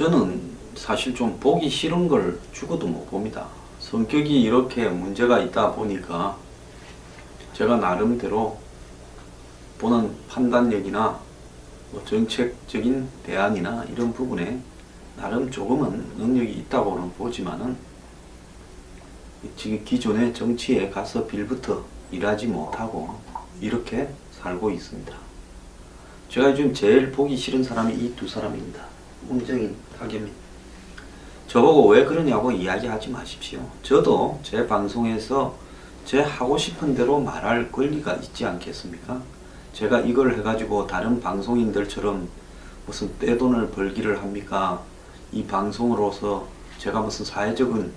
저는 사실 좀 보기 싫은 걸 죽어도 못 봅니다. 성격이 이렇게 문제가 있다 보니까 제가 나름대로 보는 판단력이나 뭐 정책적인 대안이나 이런 부분에 나름 조금은 능력이 있다고는 보지만은 지금 기존의 정치에 가서 빌부터 일하지 못하고 이렇게 살고 있습니다. 제가 요즘 제일 보기 싫은 사람이 이 두 사람입니다. 문정인, 타겸인. 저보고 왜 그러냐고 이야기하지 마십시오. 저도 제 방송에서 제 하고 싶은 대로 말할 권리가 있지 않겠습니까? 제가 이걸 해가지고 다른 방송인들처럼 무슨 떼돈을 벌기를 합니까? 이 방송으로서 제가 무슨 사회적인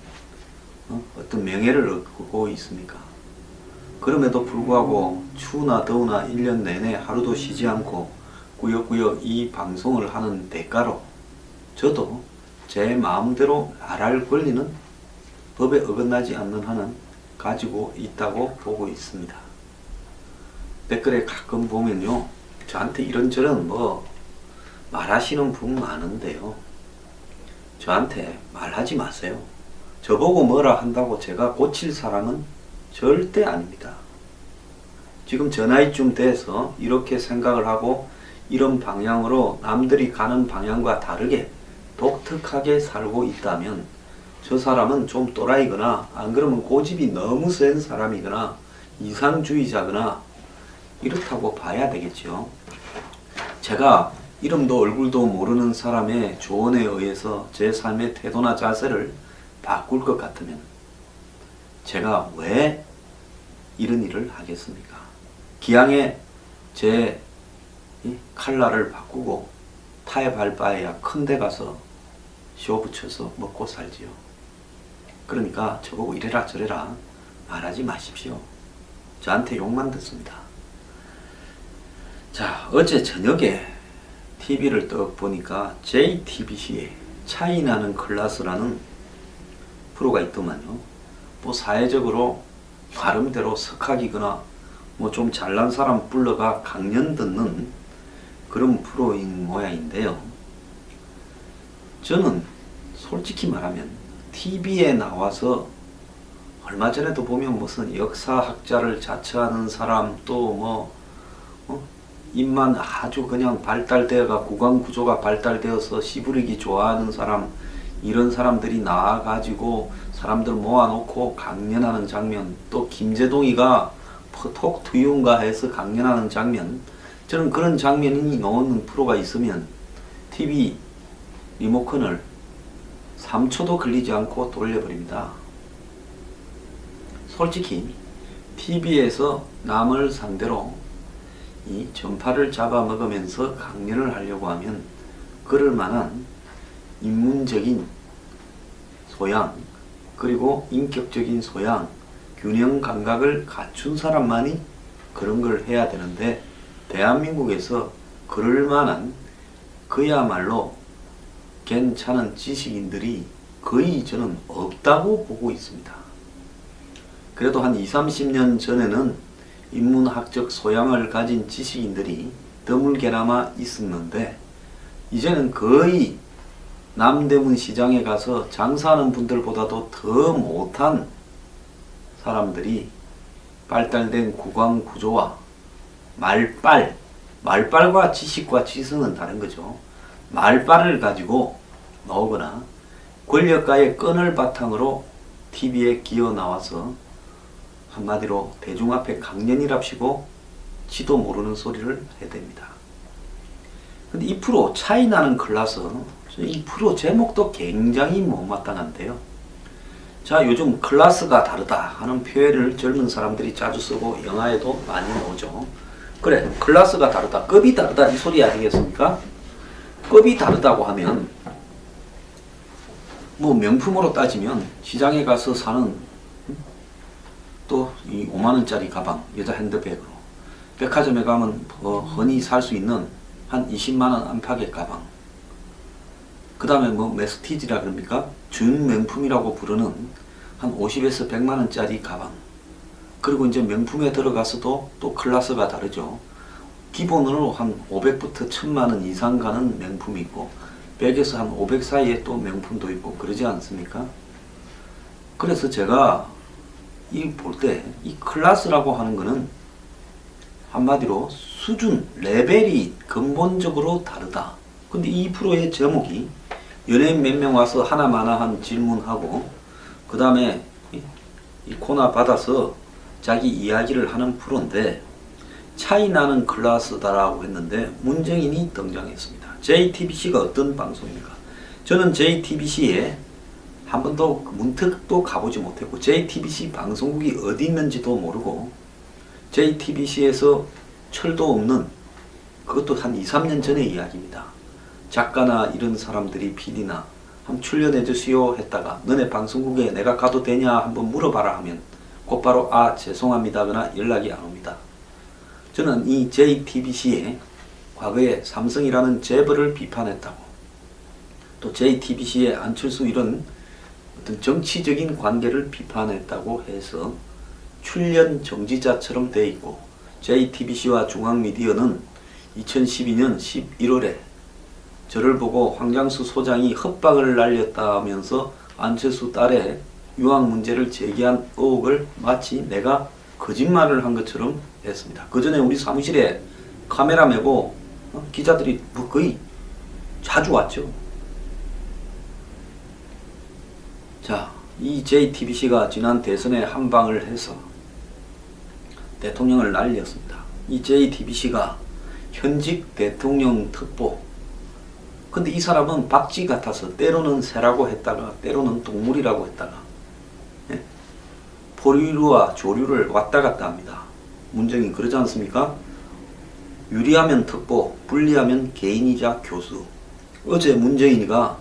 어? 떤 명예를 얻고 있습니까? 그럼에도 불구하고 추우나 더우나 1년 내내 하루도 쉬지 않고 꾸역꾸역 이 방송을 하는 대가로 저도 제 마음대로 말할 권리는 법에 어긋나지 않는 한은 가지고 있다고 보고 있습니다. 댓글에 가끔 보면요. 저한테 이런저런 뭐 말하시는 분 많은데요. 저한테 말하지 마세요. 저보고 뭐라 한다고 제가 고칠 사람은 절대 아닙니다. 지금 저 나이쯤 돼서 이렇게 생각을 하고 이런 방향으로 남들이 가는 방향과 다르게 독특하게 살고 있다면 저 사람은 좀 또라이거나 안 그러면 고집이 너무 센 사람이거나 이상주의자거나 이렇다고 봐야 되겠죠. 제가 이름도 얼굴도 모르는 사람의 조언에 의해서 제 삶의 태도나 자세를 바꿀 것 같으면 제가 왜 이런 일을 하겠습니까? 기왕에 제이 칼라를 바꾸고 발 바에야 큰 데 가서 쇼 붙여서 먹고 살지요. 그러니까 저보고 이래라 저래라 말하지 마십시오. 저한테 욕만 듣습니다. 자, 어제 저녁에 TV를 떡 보니까 JTBC에 차이 나는 클라스라는 프로가 있더만요. 뭐 사회적으로 나름대로 석학이거나 뭐 좀 잘난 사람 불러가 강연 듣는 그런 프로인 모양인데요. 저는 솔직히 말하면 TV에 나와서 얼마 전에도 보면 무슨 역사학자를 자처하는 사람 또뭐 어? 입만 아주 그냥 발달되어가 구강 구조가 발달되어서 씨부리기 좋아하는 사람 이런 사람들이 나와가지고 사람들 모아놓고 강연하는 장면 또 김재동이가 톡 투윤가 해서 강연하는 장면 저는 그런 장면이 나오는 프로가 있으면 TV 리모컨을 3초도 걸리지 않고 돌려버립니다. 솔직히 TV에서 남을 상대로 이 전파를 잡아먹으면서 강연을 하려고 하면 그럴 만한 인문적인 소양 그리고 인격적인 소양 균형 감각을 갖춘 사람만이 그런 걸 해야 되는데 대한민국에서 그럴 만한 그야말로 괜찮은 지식인들이 거의 저는 없다고 보고 있습니다. 그래도 한 2, 30년 전에는 인문학적 소양을 가진 지식인들이 드물게나마 있었는데 이제는 거의 남대문 시장에 가서 장사하는 분들보다도 더 못한 사람들이 발달된 구강 구조와 말빨, 말빨과 지식과 지성은 다른 거죠. 말빨을 가지고 나오거나 권력가의 끈을 바탕으로 TV에 기어 나와서 한마디로 대중 앞에 강연이랍시고 지도 모르는 소리를 해댑니다. 근데 이 프로 차이 나는 클라스 이 프로 제목도 굉장히 못마땅한데요. 자 요즘 클라스가 다르다 하는 표현을 젊은 사람들이 자주 쓰고 영화에도 많이 나오죠. 그래 클라스가 다르다 급이 다르다 이 소리 아니겠습니까? 급이 다르다고 하면 뭐 명품으로 따지면 시장에 가서 사는 또 이 5만 원짜리 가방 여자 핸드백으로 백화점에 가면 뭐 흔히 살 수 있는 한 20만 원 안팎의 가방. 그 다음에 뭐 메스티지라 그럽니까? 준명품이라고 부르는 한 50에서 100만 원짜리 가방. 그리고 이제 명품에 들어가서도 또 클래스가 다르죠 기본으로 한 500부터 1000만 원 이상 가는 명품이 있고 100에서 한 500 사이에 또 명품도 있고 그러지 않습니까? 그래서 제가 이 볼 때 이 클래스라고 하는 거는 한마디로 수준, 레벨이 근본적으로 다르다. 근데 이 프로의 제목이 연예인 몇 명 와서 하나마나한 질문하고 그 다음에 이, 이 코나 받아서 자기 이야기를 하는 프로인데 차이 나는 클래스다라고 했는데 문정인이 등장했습니다. JTBC가 어떤 방송입니까? 저는 JTBC에 한 번도 문득도 가보지 못했고 JTBC 방송국이 어디 있는지도 모르고 JTBC에서 철도 없는 그것도 한 2, 3년 전의 이야기입니다. 작가나 이런 사람들이 PD나 한번 출연해 주시오 했다가 너네 방송국에 내가 가도 되냐 한번 물어봐라 하면 곧바로 아 죄송합니다거나 연락이 안 옵니다. 저는 이 JTBC에 과거에 삼성이라는 재벌을 비판했다고. 또 JTBC의 안철수 이런 어떤 정치적인 관계를 비판했다고 해서 출연 정지자처럼 돼 있고 JTBC와 중앙미디어는 2012년 11월에 저를 보고 황장수 소장이 협박을 날렸다면서 안철수 딸의 유학 문제를 제기한 의혹을 마치 내가 거짓말을 한 것처럼 했습니다. 그 전에 우리 사무실에 카메라 메고 어, 기자들이 뭐 거의 자주 왔죠. 자, 이 JTBC가 지난 대선에 한 방을 해서 대통령을 날렸습니다. 이 JTBC가 현직 대통령 특보. 근데 이 사람은 박쥐 같아서 때로는 새라고 했다가 때로는 동물이라고 했다가 예? 포류와 조류를 왔다 갔다 합니다. 문정이 그러지 않습니까? 유리하면 특보, 불리하면 개인이자 교수. 어제 문정인이가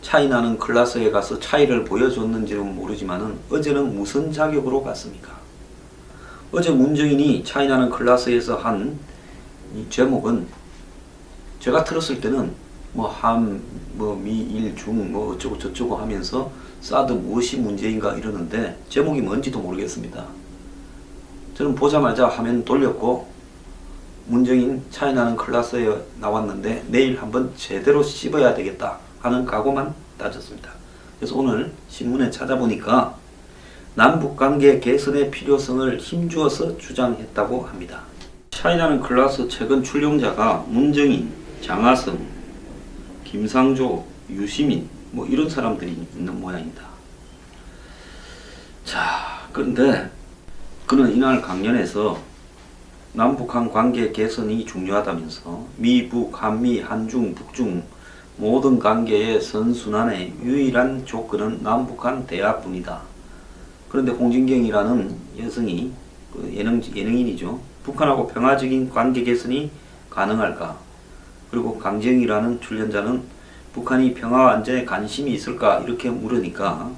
차이 나는 클래스에 가서 차이를 보여줬는지는 모르지만은 어제는 무슨 자격으로 갔습니까? 어제 문정인이 차이 나는 클래스에서 한이 제목은 제가 들었을 때는 뭐 함, 뭐 미 일, 중, 뭐 어쩌고 저쩌고 하면서 사드 무엇이 문제인가 이러는데 제목이 뭔지도 모르겠습니다. 저는 보자마자 화면 돌렸고 문정인 차이 나는 클래스에 나왔는데 내일 한번 제대로 씹어야 되겠다 하는 각오만 따졌습니다. 그래서 오늘 신문에 찾아보니까 남북관계 개선의 필요성을 힘주어서 주장했다고 합니다. 차이나는 클래스 최근 출연자가 문정인, 장하성, 김상조, 유시민 뭐 이런 사람들이 있는 모양입니다. 자, 그런데 그는 이날 강연에서 남북한 관계 개선이 중요하다면서 미북, 한미, 한중, 북중 모든 관계의 선순환의 유일한 조건은 남북한 대화뿐이다. 그런데 홍진경이라는 여성이 그 예능, 예능인이죠. 북한하고 평화적인 관계 개선이 가능할까? 그리고 강정이라는 출연자는 북한이 평화와 안전에 관심이 있을까? 이렇게 물으니까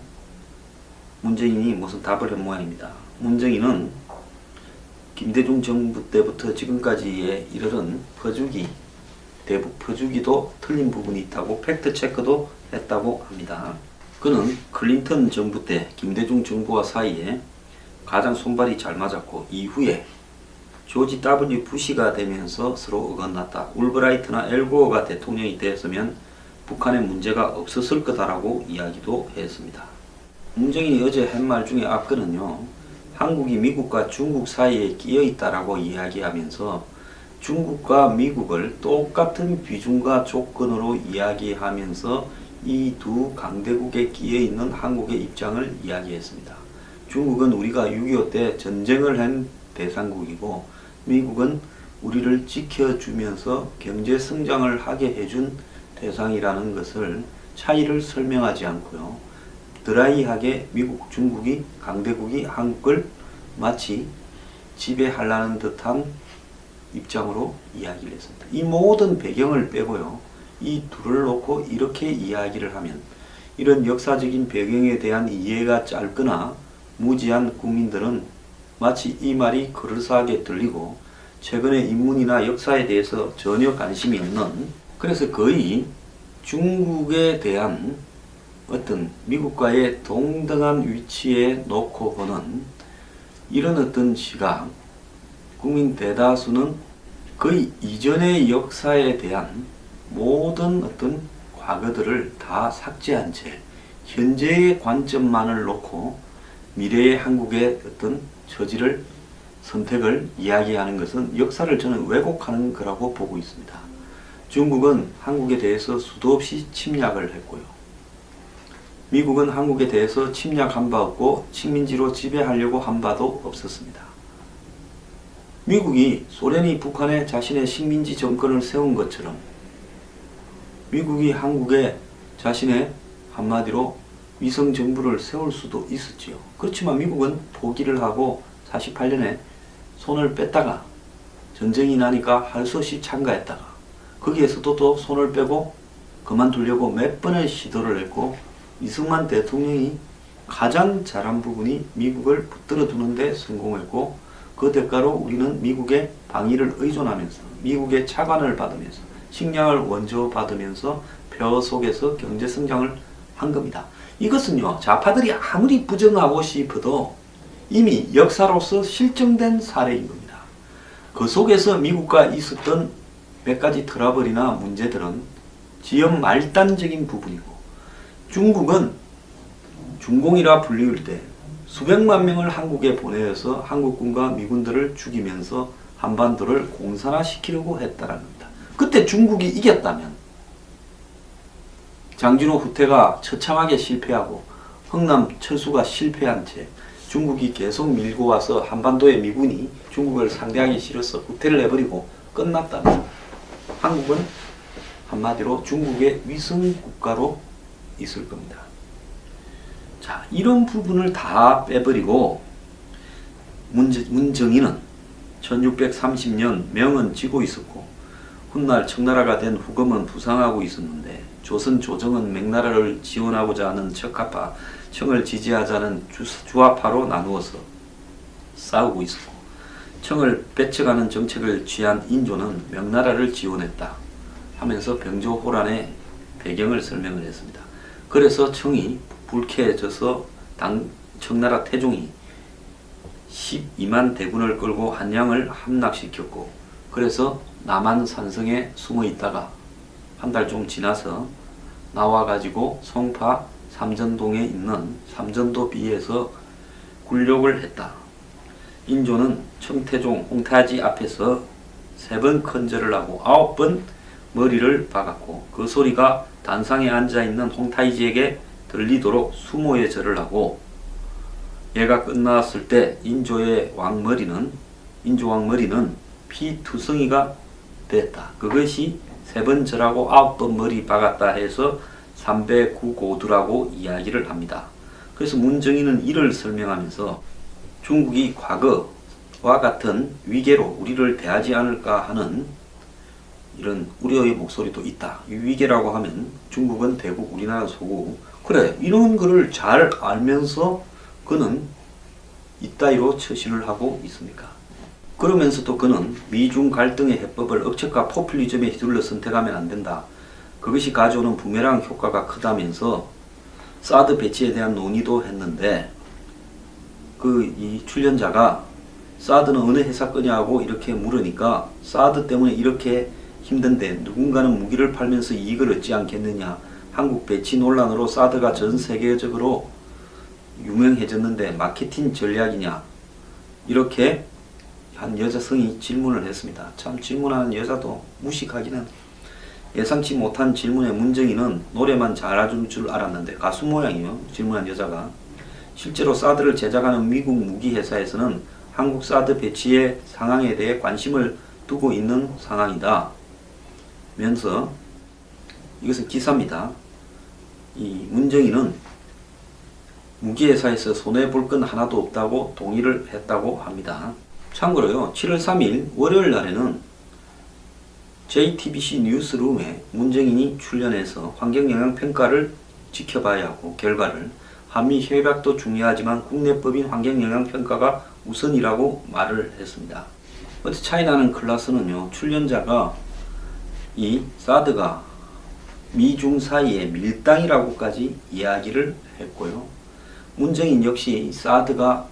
문재인이 무슨 답을 한 모양입니다. 문재인은 김대중 정부 때부터 지금까지에 이르는 퍼주기, 대북 퍼주기도 틀린 부분이 있다고 팩트 체크도 했다고 합니다. 그는 클린턴 정부 때 김대중 정부와 사이에 가장 손발이 잘 맞았고 이후에 조지 W 부시가 되면서 서로 어긋났다. 울브라이트나 엘고어가 대통령이 되었으면 북한에 문제가 없었을 거다라고 이야기도 했습니다. 문정인이 어제 한 말 중에 앞근은요. 한국이 미국과 중국 사이에 끼어 있다라고 이야기하면서 중국과 미국을 똑같은 비중과 조건으로 이야기하면서 이 두 강대국에 끼어 있는 한국의 입장을 이야기했습니다. 중국은 우리가 6.25 때 전쟁을 한 대상국이고 미국은 우리를 지켜주면서 경제 성장을 하게 해준 대상이라는 것을 차이를 설명하지 않고요. 드라이하게 미국, 중국이 강대국이 한국을 마치 지배하려는 듯한 입장으로 이야기를 했습니다. 이 모든 배경을 빼고요. 이 둘을 놓고 이렇게 이야기를 하면 이런 역사적인 배경에 대한 이해가 짧거나 무지한 국민들은 마치 이 말이 그럴싸하게 들리고 최근의 인문이나 역사에 대해서 전혀 관심이 없는 그래서 거의 중국에 대한 어떤 미국과의 동등한 위치에 놓고 보는 이런 어떤 시각 국민 대다수는 거의 이전의 역사에 대한 모든 어떤 과거들을 다 삭제한 채 현재의 관점만을 놓고 미래의 한국의 어떤 처지를 선택을 이야기하는 것은 역사를 저는 왜곡하는 거라고 보고 있습니다. 중국은 한국에 대해서 수도 없이 침략을 했고요. 미국은 한국에 대해서 침략한 바 없고 식민지로 지배하려고 한 바도 없었습니다. 미국이 소련이 북한에 자신의 식민지 정권을 세운 것처럼 미국이 한국에 자신의 한마디로 위성 정부를 세울 수도 있었지요. 그렇지만 미국은 포기를 하고 48년에 손을 뺐다가 전쟁이 나니까 할 수 없이 참가했다가 거기에서도 또 손을 빼고 그만두려고 몇 번의 시도를 했고 이승만 대통령이 가장 잘한 부분이 미국을 붙들어 두는데 성공했고 그 대가로 우리는 미국의 방위를 의존하면서 미국의 차관을 받으면서 식량을 원조 받으면서 벼 속에서 경제 성장을 한 겁니다. 이것은요 좌파들이 아무리 부정하고 싶어도 이미 역사로서 실정된 사례인 겁니다. 그 속에서 미국과 있었던 몇 가지 트러블이나 문제들은 지연 말단적인 부분이고 중국은 중공이라 불리울 때 수백만 명을 한국에 보내어서 한국군과 미군들을 죽이면서 한반도를 공산화시키려고 했다는 겁니다. 그때 중국이 이겼다면 장진호 후퇴가 처참하게 실패하고 흥남 철수가 실패한 채 중국이 계속 밀고 와서 한반도의 미군이 중국을 상대하기 싫어서 후퇴를 해버리고 끝났다면 한국은 한마디로 중국의 위성 국가로 있을 겁니다. 자, 이런 부분을 다 빼버리고 문제, 문정인은 1630년 명은 지고 있었고 훗날 청나라가 된 후금은 부상하고 있었는데 조선 조정은 명나라를 지원하고자 하는 척하파, 청을 지지하자는 주, 주화파로 나누어서 싸우고 있었고 청을 배척하는 정책을 취한 인조는 명나라를 지원했다 하면서 병조호란의 배경을 설명을 했습니다. 그래서 청이 불쾌해져서 당 청나라 태종이 12만 대군을 끌고 한양을 함락시켰고 그래서 남한 산성에 숨어 있다가 한 달 좀 지나서 나와가지고 송파 삼전동에 있는 삼전도 비에서 굴욕을 했다. 인조는 청태종 홍타지 앞에서 세 번 컨절을 하고 아홉 번 머리를 박았고 그 소리가 단상에 앉아 있는 홍타이지에게 들리도록 수모의 절을 하고 얘가 끝났을 때 인조의 왕머리는 인조 왕머리는 피투성이가 됐다. 그것이 세 번 절하고 아홉 번 머리 박았다 해서 삼배구고두라고 이야기를 합니다. 그래서 문정인은 이를 설명하면서 중국이 과거와 같은 위계로 우리를 대하지 않을까 하는 이런 우려의 목소리도 있다. 이 위계라고 하면 중국은 대국, 우리나라 소국. 그래, 이런 거를 잘 알면서 그는 이따위로 처신을 하고 있습니까? 그러면서도 그는 미중 갈등의 해법을 억측과 포퓰리즘에 휘둘러 선택하면 안 된다. 그것이 가져오는 부메랑 효과가 크다면서 사드 배치에 대한 논의도 했는데 그 이 출연자가 사드는 어느 회사 거냐고 이렇게 물으니까 사드 때문에 이렇게 힘든데 누군가는 무기를 팔면서 이익을 얻지 않겠느냐. 한국 배치 논란으로 사드가 전 세계적으로 유명해졌는데 마케팅 전략이냐. 이렇게 한 여자성이 질문을 했습니다. 참 질문하는 여자도 무식하기는 예상치 못한 질문에 문정이는 노래만 잘해줄 줄 알았는데 가수 모양이요. 질문한 여자가 실제로 사드를 제작하는 미국 무기 회사에서는 한국 사드 배치의 상황에 대해 관심을 두고 있는 상황이다. 면서 이것은 기사입니다. 이 문정인은 무기회사에서 손해볼 건 하나도 없다고 동의를 했다고 합니다. 참고로요, 7월 3일 월요일 날에는 JTBC 뉴스룸에 문정인이 출연해서 환경영향평가를 지켜봐야 하고 결과를 한미 협약도 중요하지만 국내법인 환경영향평가가 우선이라고 말을 했습니다. 어제 차이나는 클라스는요, 출연자가 이 사드가 미중 사이의 밀당이라고까지 이야기를 했고요. 문정인 역시 사드가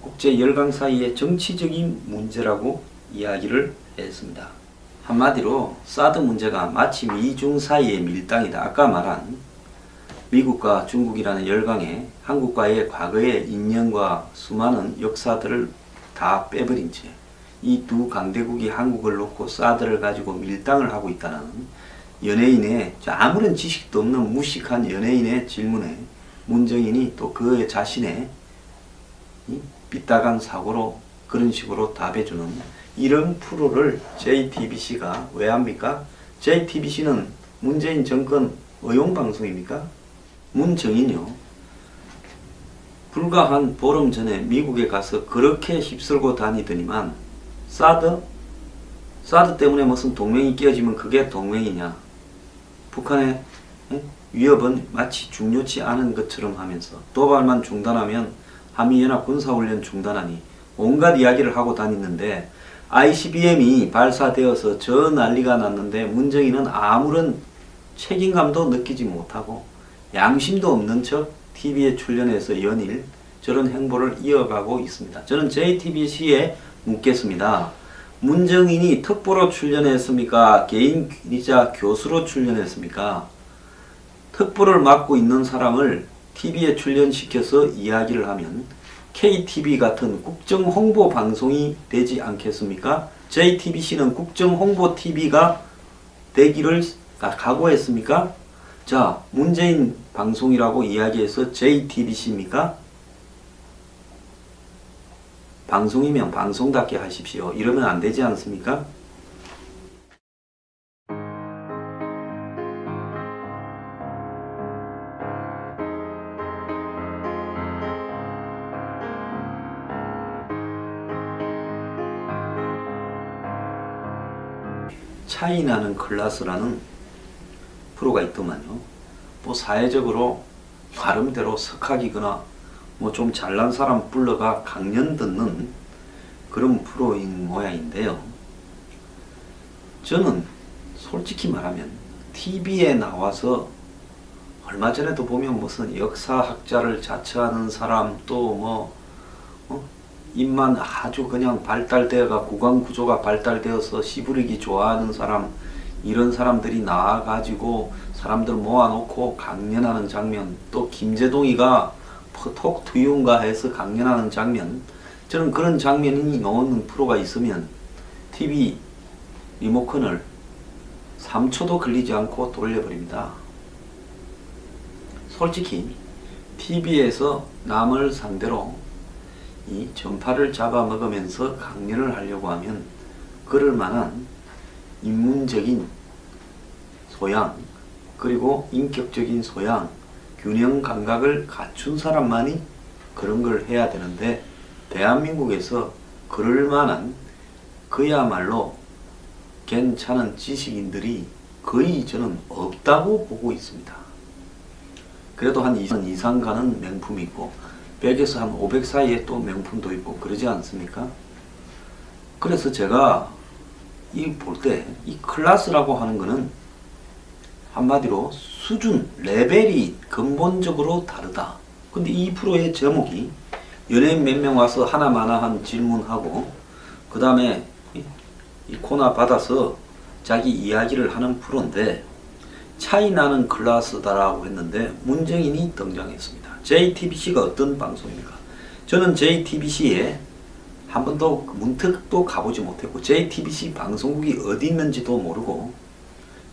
국제 열강 사이의 정치적인 문제라고 이야기를 했습니다. 한마디로 사드 문제가 마치 미중 사이의 밀당이다. 아까 말한 미국과 중국이라는 열강에 한국과의 과거의 인연과 수많은 역사들을 다 빼버린 채 이 두 강대국이 한국을 놓고 사드를 가지고 밀당을 하고 있다는 연예인의 아무런 지식도 없는 무식한 연예인의 질문에 문정인이 또그 자신의 이 삐딱한 사고로 그런 식으로 답해주는 이런 프로를 JTBC가 왜 합니까? JTBC는 문재인 정권 의용방송입니까? 문정인요. 불과 한 보름 전에 미국에 가서 그렇게 휩쓸고 다니더니만 사드? 사드 때문에 무슨 동맹이 깨어지면 그게 동맹이냐? 북한의 예? 위협은 마치 중요치 않은 것처럼 하면서 도발만 중단하면 한미연합 군사훈련 중단하니 온갖 이야기를 하고 다니는데 ICBM이 발사되어서 저 난리가 났는데 문정인은 아무런 책임감도 느끼지 못하고 양심도 없는 척 TV에 출연해서 연일 저런 행보를 이어가고 있습니다. 저는 JTBC에 묻겠습니다. 문정인이 특보로 출연했습니까? 개인 기자 교수로 출연했습니까? 특보를 맡고 있는 사람을 TV에 출연시켜서 이야기를 하면 KTV 같은 국정 홍보 방송이 되지 않겠습니까? JTBC는 국정 홍보 TV가 되기를 가- 각오했습니까? 자, 문재인 방송이라고 이야기해서 JTBC입니까? 방송이면 방송답게 하십시오. 이러면 안 되지 않습니까? 차이 나는 클라스라는 프로가 있더만요. 뭐 사회적으로 나름대로 석학이거나 뭐 좀 잘난 사람 불러가 강연 듣는 그런 프로인 모양인데요. 저는 솔직히 말하면 TV에 나와서 얼마 전에도 보면 무슨 역사학자를 자처하는 사람 또뭐 어? 입만 아주 그냥 발달되어가 구강 구조가 발달되어서 시부리기 좋아하는 사람 이런 사람들이 나와가지고 사람들 모아놓고 강연하는 장면 또 김재동이가 톡 투윤가 해서 강연하는 장면 저는 그런 장면이 나오는 프로가 있으면 TV 리모컨을 3초도 걸리지 않고 돌려버립니다. 솔직히 TV에서 남을 상대로 이 전파를 잡아먹으면서 강연을 하려고 하면 그럴 만한 인문적인 소양 그리고 인격적인 소양 균형 감각을 갖춘 사람만이 그런 걸 해야 되는데 대한민국에서 그럴 만한 그야말로 괜찮은 지식인들이 거의 저는 없다고 보고 있습니다. 그래도 한 2선 이상 가는 명품이 있고 100에서 한 500 사이에 또 명품도 있고 그러지 않습니까? 그래서 제가 이 볼 때 이 클래스라고 하는 거는 한마디로 수준, 레벨이 근본적으로 다르다. 근데 이 프로의 제목이 연예인 몇 명 와서 하나마나한 질문하고 그 다음에 이, 이 코너 받아서 자기 이야기를 하는 프로인데 차이 나는 클래스다라고 했는데 문정인이 등장했습니다. JTBC가 어떤 방송입니까? 저는 JTBC에 한 번도 문득도 가보지 못했고 JTBC 방송국이 어디 있는지도 모르고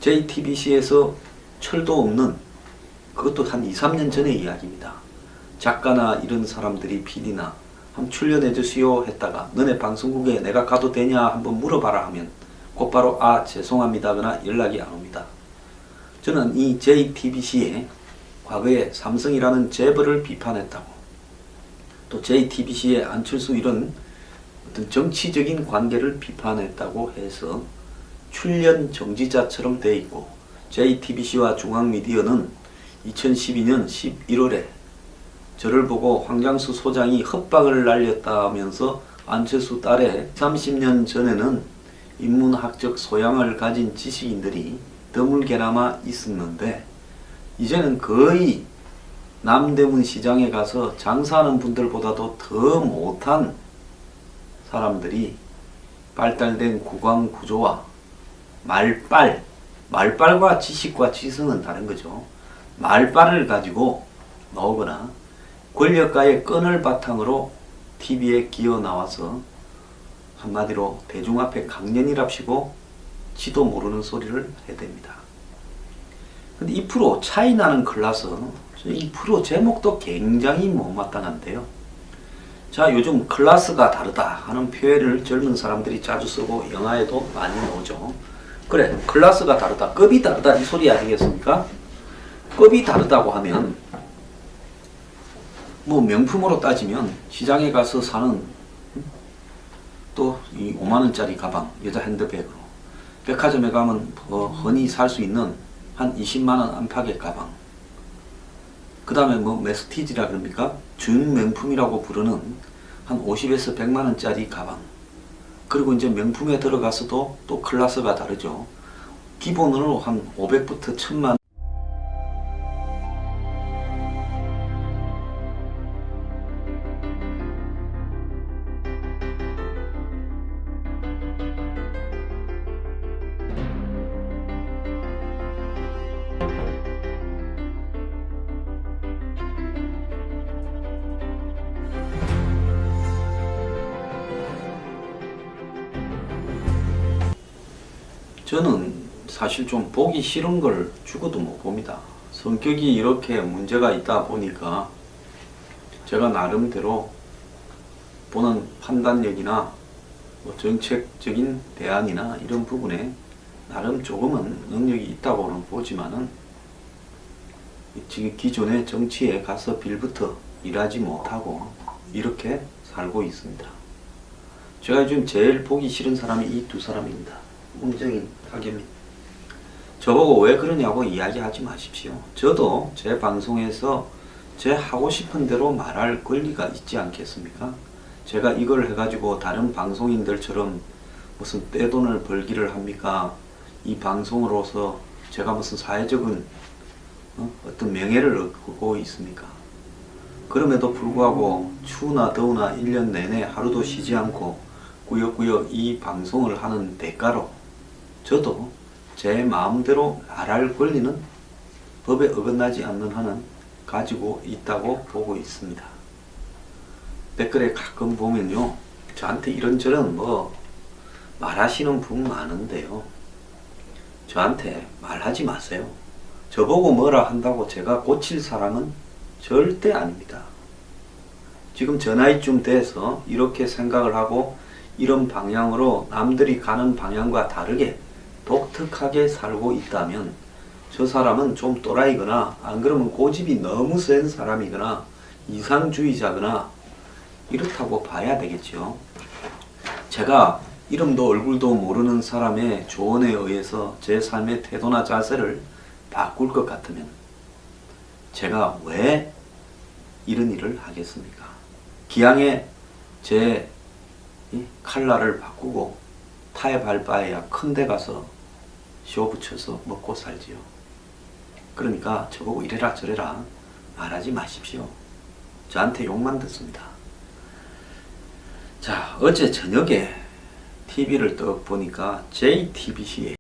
JTBC에서 철도 없는 그것도 한 2, 3년 전의 이야기입니다. 작가나 이런 사람들이 PD나 한번 출연해 주시오 했다가 너네 방송국에 내가 가도 되냐 한번 물어봐라 하면 곧바로 아 죄송합니다 거나 연락이 안 옵니다. 저는 이 JTBC에 과거에 삼성이라는 재벌을 비판했다고 또 JTBC의 안철수 이런 어떤 정치적인 관계를 비판했다고 해서 출연 정지자처럼 돼 있고 JTBC와 중앙미디어는 2012년 11월에 저를 보고 황장수 소장이 협박을 날렸다면서 안철수 딸에 30년 전에는 인문학적 소양을 가진 지식인들이 드물게나마 있었는데 이제는 거의 남대문 시장에 가서 장사하는 분들보다도 더 못한 사람들이 발달된 구강 구조와 말빨, 말빨과 지식과 지성은 다른 거죠. 말빨을 가지고 나오거나 권력가의 끈을 바탕으로 TV에 기어 나와서 한마디로 대중 앞에 강연이랍시고 지도 모르는 소리를 해댑니다. 근데 이 프로 차이 나는 클라스 이 프로 제목도 굉장히 못마땅한데요. 자 요즘 클라스가 다르다 하는 표현을 젊은 사람들이 자주 쓰고 영화에도 많이 나오죠. 그래 클라스가 다르다 급이 다르다 이 소리 아니겠습니까? 급이 다르다고 하면 뭐 명품으로 따지면 시장에 가서 사는 또 이 5만 원짜리 가방 여자 핸드백으로 백화점에 가면 어, 흔히 살 수 있는 한 20만 원 안팎의 가방 그 다음에 뭐 메스티지라 그럽니까? 준 명품이라고 부르는 한 50에서 100만 원짜리 가방. 그리고 이제 명품에 들어가서도 또 클래스가 다르죠. 기본으로 한 500부터 1000만 저는 사실 좀 보기 싫은 걸 죽어도 못 봅니다. 성격이 이렇게 문제가 있다 보니까 제가 나름대로 보는 판단력이나 뭐 정책적인 대안이나 이런 부분에 나름 조금은 능력이 있다고는 보지만은 지금 기존의 정치에 가서 빌부터 일하지 못하고 이렇게 살고 있습니다. 제가 요즘 제일 보기 싫은 사람이 이 두 사람입니다. 문정인, 박예민. 저보고 왜 그러냐고 이야기하지 마십시오. 저도 제 방송에서 제 하고 싶은 대로 말할 권리가 있지 않겠습니까? 제가 이걸 해가지고 다른 방송인들처럼 무슨 떼돈을 벌기를 합니까? 이 방송으로서 제가 무슨 사회적인 어? 떤 명예를 얻고 있습니까? 그럼에도 불구하고 추우나 더우나 1년 내내 하루도 쉬지 않고 꾸역꾸역 이 방송을 하는 대가로 저도 제 마음대로 말할 권리는 법에 어긋나지 않는 한은 가지고 있다고 보고 있습니다. 댓글에 가끔 보면요. 저한테 이런저런 뭐 말하시는 분 많은데요. 저한테 말하지 마세요. 저보고 뭐라 한다고 제가 고칠 사람은 절대 아닙니다. 지금 저 나이쯤 돼서 이렇게 생각을 하고 이런 방향으로 남들이 가는 방향과 다르게 독특하게 살고 있다면 저 사람은 좀 또라이거나 안 그러면 고집이 너무 센 사람이거나 이상주의자거나 이렇다고 봐야 되겠죠. 제가 이름도 얼굴도 모르는 사람의 조언에 의해서 제 삶의 태도나 자세를 바꿀 것 같으면 제가 왜 이런 일을 하겠습니까? 기왕에 제이 칼라를 바꾸고 발 바에야 큰 데 가서 쇼 붙여서 먹고 살지요. 그러니까 저보고 이래라 저래라 말하지 마십시오. 저한테 욕만 듣습니다. 자, 어제 저녁에 TV를 떠 보니까 JTBC에